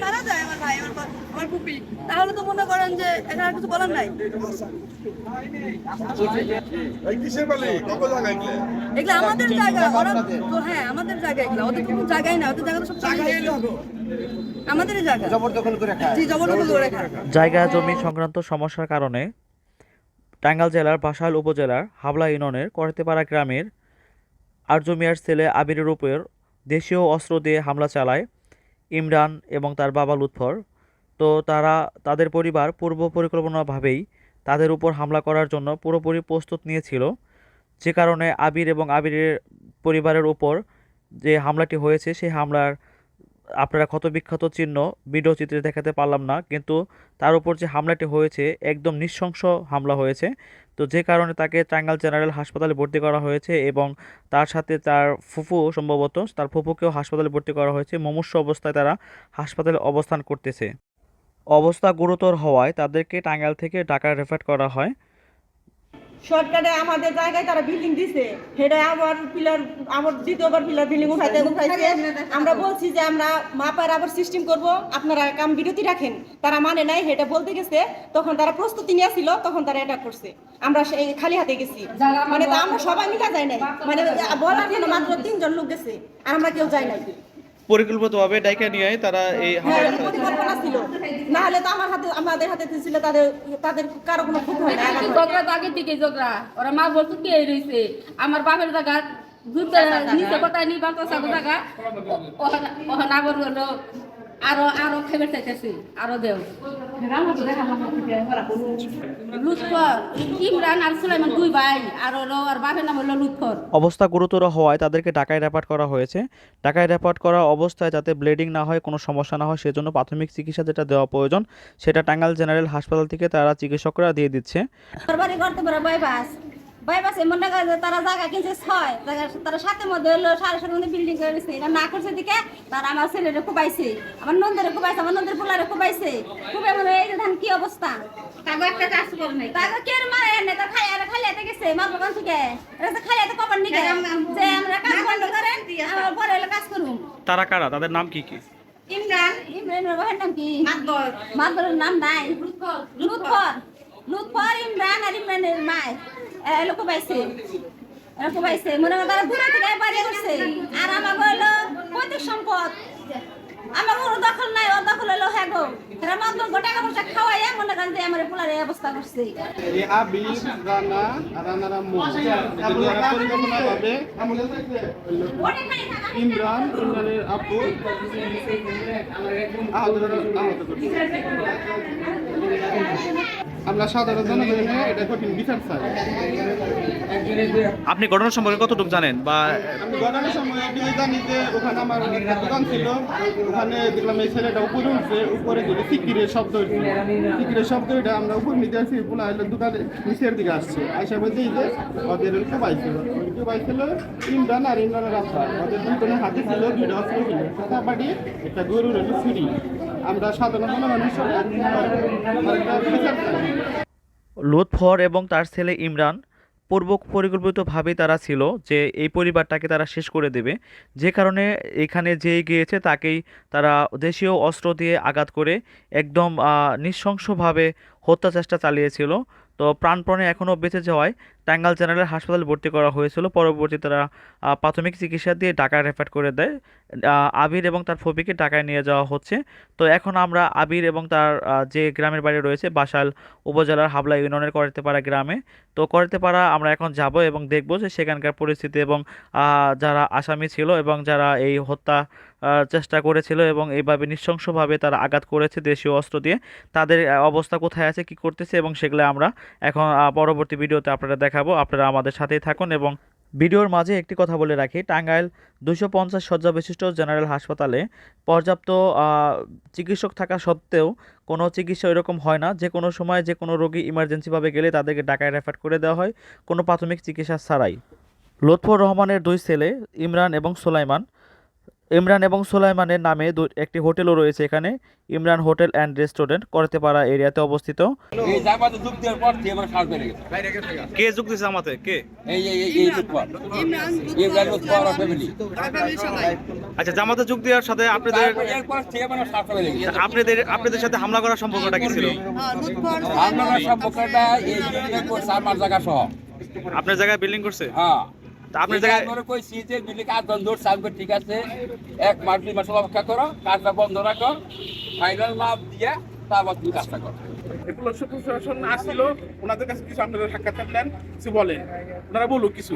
মারা যায় আমার ভাই আমার আমার পুপি তাহলে তো মনে করেন যে এটা আর কিছু বলার নাই এগুলো আমাদের জায়গা ওরা তো হ্যাঁ আমাদের জায়গা এগুলো। ওদের কোনো জায়গাই না ওদের জায়গা তো সব জায়গায় জায়গা। জবরদখল করে খায় জি জবরদখল করে খায় জায়গা জমি সংক্রান্ত সমস্যার কারণে টাঙ্গাইল জেলার বাসাল উপজেলার হাবলা ইউনিয়নের করতেপাড়া গ্রামের আরজু মিয়ার ছেলে আবিরের উপর দেশীয় অস্ত্র দিয়ে হামলা চালায় ইমরান এবং তার বাবা লুৎফর। তো তারা তাদের পরিবার পূর্ব পরিকল্পনাভাবেই তাদের উপর হামলা করার জন্য পুরোপুরি প্রস্তুত নিয়েছিল। যে কারণে আবির এবং আবিরের পরিবারের উপর যে হামলাটি হয়েছে সেই হামলার আপনারা ক্ষতবিক্ষত চিহ্ন ভিডিও চিত্রে দেখাতে পারলাম না, কিন্তু তার উপর যে হামলাটি হয়েছে, একদম নৃশংস হামলা হয়েছে। তো যে কারণে তাকে টাঙ্গাল জেনারেল হাসপাতালে ভর্তি করা হয়েছে এবং তার সাথে তার ফুফু সম্ভবত, তার ফুফুকেও হাসপাতালে ভর্তি করা হয়েছে। মুমূর্ষু অবস্থায় তারা হাসপাতালে অবস্থান করতেছে। অবস্থা গুরুতর হওয়ায় তাদেরকে টাঙ্গাইল থেকে ঢাকা রেফার করা হয়। সরকারে আমাদের জায়গায় তারা বিল্ডিং দিছে। সেটা আবার পিলার আবার দ্বিতীয়বার পিলার বিল্ডিং উঠাইতে উঠাইছে। আমরা বলছি যে আমরা মাপার আবার সিস্টেম করব। আপনারা কাম বিরতি রাখেন। তারা মানে নাই সেটা বলতে গেছে। তখন তারা প্রস্তুতি নিয়েছিল তখন তারা এটা করছে। আমরা সেই খালি হাতে গেছি। মানে তা আমরা সবাই মিলা যাই নাই। মানে বলার জন্য মাত্র তিনজন লোক গেছে। আর আমরা কেউ যাই নাই। পরিকল্পিতভাবে ডাইকা নিয়ে তারা এই হ্যাঁ পরিকল্পনা ছিল। আমার হাতে, আমাদের হাতে ছিল তাদের তাদের কারও কোনো ক্ষতি হয় না ঝগড়া তো আগের দিকে ঝগড়া। ওরা মা বলতো, কে রয়েছে আমার বাপের জায়গা দুধ নিচে কোথায় নি বাচ্চা সাগর জায়গা। ওখানে আবার আরও আরও খেবে চাইতেছি, আরও দেও। অবস্থা গুরুতর হওয়ায় তাদেরকে ঢাকায় রেপার্ট করা হয়েছে। ঢাকায় রেপার্ট করা অবস্থায় যাতে ব্লিডিং না হয়, কোনো সমস্যা না হয়, সেজন্য প্রাথমিক চিকিৎসা যেটা দেওয়া প্রয়োজন, সেটা টাঙ্গাইল জেনারেল হাসপাতাল থেকে তারা চিকিৎসকরা দিয়ে দিচ্ছে। বাইপাস বাইপাসে মনে করে তারা জায়গা কিনছে ছয় জায়গা- তারা সাথে মধ্যে হলো সাড়ে মধ্যে বিল্ডিং করে দিচ্ছে এটা না করছে দিকে তারা আমার ছেলেরে খুবাইছে আমার নন্দের খুবাইছে আমার নন্দের পোলারে খুবাইছে। খুবে মনে এই যে ধান কি অবস্থা? কাগজ একটা কাজ করে নাই। তাকে কে মারে এনে তা খাই আর খালি হাতে গেছে মা বাবা থেকে? এটা তো খালি হাতে কপার নিকে যে আমরা কাজ বন্ধ করেন আমার পরে হলো কাজ করুন তারা কারা? তাদের নাম কি কি? ইমরান ইমরানের বাবার নাম কি? মাতবর। মাতবরের নাম নাই। লুৎফর। লুৎফর। লুৎফর ইমরান আর ইমরানের মায়। এলো পাইছে। এলো পাইছে। মনে হয় তারা দূরে থেকে বাড়ি করছে আর আমার হলো পৈতৃক সম্পদ। আমার কোনো দখল নাই ওর দখল হলো হ্যাঁ গো। এরা মাত্র গোটা কাপড় খাওয়াইয়া মনে করেন যে আমার পোলার এই অবস্থা করছে। এই আবির রানা রানা ইমরান, ইমরানের আপু। আহত আহত আমরা সাধারণ জনগণের এটা কঠিন বিচার চাই। আপনি ঘটনা সম্পর্কে কতটুকু জানেন? বা আমি ঘটনার সময় এটাই জানি যে ওখানে আমার একটা দোকান ছিল। ওখানে দেখলাম এই ছেলেটা উপরে উঠছে উপরে দিকে সিকিরের শব্দ উঠছে সিকিরের শব্দ এটা আমরা উপর নিতে আসছি পোলা হলো দোকানে নিচের দিকে আসছে। আইসা বলতে যে ওদের কোবাইছিল ওই কোবাইছিল ইমরান আর ইমরানের রাস্তা ওদের দুজনের হাতে ছিল দুইটা অস্ত্র ছিল। কথা পাঠিয়ে একটা গরুর হলো ছুরি আমরা সাধারণ একটা লুৎফর এবং তার ছেলে ইমরান পূর্ব পরিকল্পিতভাবেই তারা ছিল যে এই পরিবারটাকে তারা শেষ করে দেবে। যে কারণে এখানে যেই গিয়েছে তাকেই তারা দেশীয় অস্ত্র দিয়ে আঘাত করে একদম নিঃশংসভাবে হত্যা চেষ্টা চালিয়েছিল। তো প্রাণপণে এখনও বেঁচে যাওয়ায় টাঙ্গাইল জেনারেল হাসপাতালে ভর্তি করা হয়েছিল। পরবর্তী তারা প্রাথমিক চিকিৎসা দিয়ে ঢাকায় রেফার করে দেয়। আবির এবং তার ফবিকে ঢাকায় নিয়ে যাওয়া হচ্ছে। তো এখন আমরা আবির এবং তার যে গ্রামের বাড়ি রয়েছে বাসাল উপজেলার হাবলা ইউনিয়নের করতেপাড়া গ্রামে। তো করতেপাড়া আমরা এখন যাব এবং দেখব যে সেখানকার পরিস্থিতি এবং যারা আসামি ছিল এবং যারা এই হত্যা চেষ্টা করেছিল এবং এইভাবে নৃশংসভাবে তারা আঘাত করেছে দেশীয় অস্ত্র দিয়ে, তাদের অবস্থা কোথায় আছে, কি করতেছে এবং সেগুলো আমরা এখন পরবর্তী ভিডিওতে আপনারা দেখাবো। আপনারা আমাদের সাথেই থাকুন এবং ভিডিওর মাঝে একটি কথা বলে রাখি, টাঙ্গাইল দুশো পঞ্চাশ শয্যা বিশিষ্ট জেনারেল হাসপাতালে পর্যাপ্ত চিকিৎসক থাকা সত্ত্বেও কোনো চিকিৎসা এরকম হয় না। যে কোনো সময় যে কোনো রোগী ইমার্জেন্সিভাবে গেলে তাদেরকে ঢাকায় রেফার করে দেওয়া হয়। কোনো প্রাথমিক চিকিৎসা ছাড়াই। লুৎফর রহমানের দুই ছেলে, ইমরান এবং সুলাইমান। ইমরান এবং সোলাইমানের নামে একটি হোটেলও রয়েছে এখানে। ইমরান হোটেল অ্যান্ড রেস্টুরেন্ট করতেপাড়া এরিয়াতে অবস্থিত। কে যুগ দিচ্ছে আমাতে? কে? আচ্ছা জামাতে যোগ দেওয়ার সাথে আপনাদের গেছে আপনাদের আপনাদের সাথে হামলা করার সম্পর্কটা কি ছিল? হ্যাঁ, লুৎফর, আমরা সম্পর্কটা আপনার জায়গায় বিল্ডিং করছে? হ্যাঁ। আপনার জায়গায় আমরা কইছি যে বিল্ডিং আট বন্ধ সামনে ঠিক আছে এক মাস দুই মাস অপেক্ষা করো কাজটা বন্ধ রাখো ফাইনাল লাভ দিয়ে তারপর তুমি কাজটা করো। পুলিশ প্রশাসন আসছিল ওনাদের কাছে কিছু আপনারা সাক্ষাৎকার নেন কিছু বলেন। ওনারা বলুক কিছু।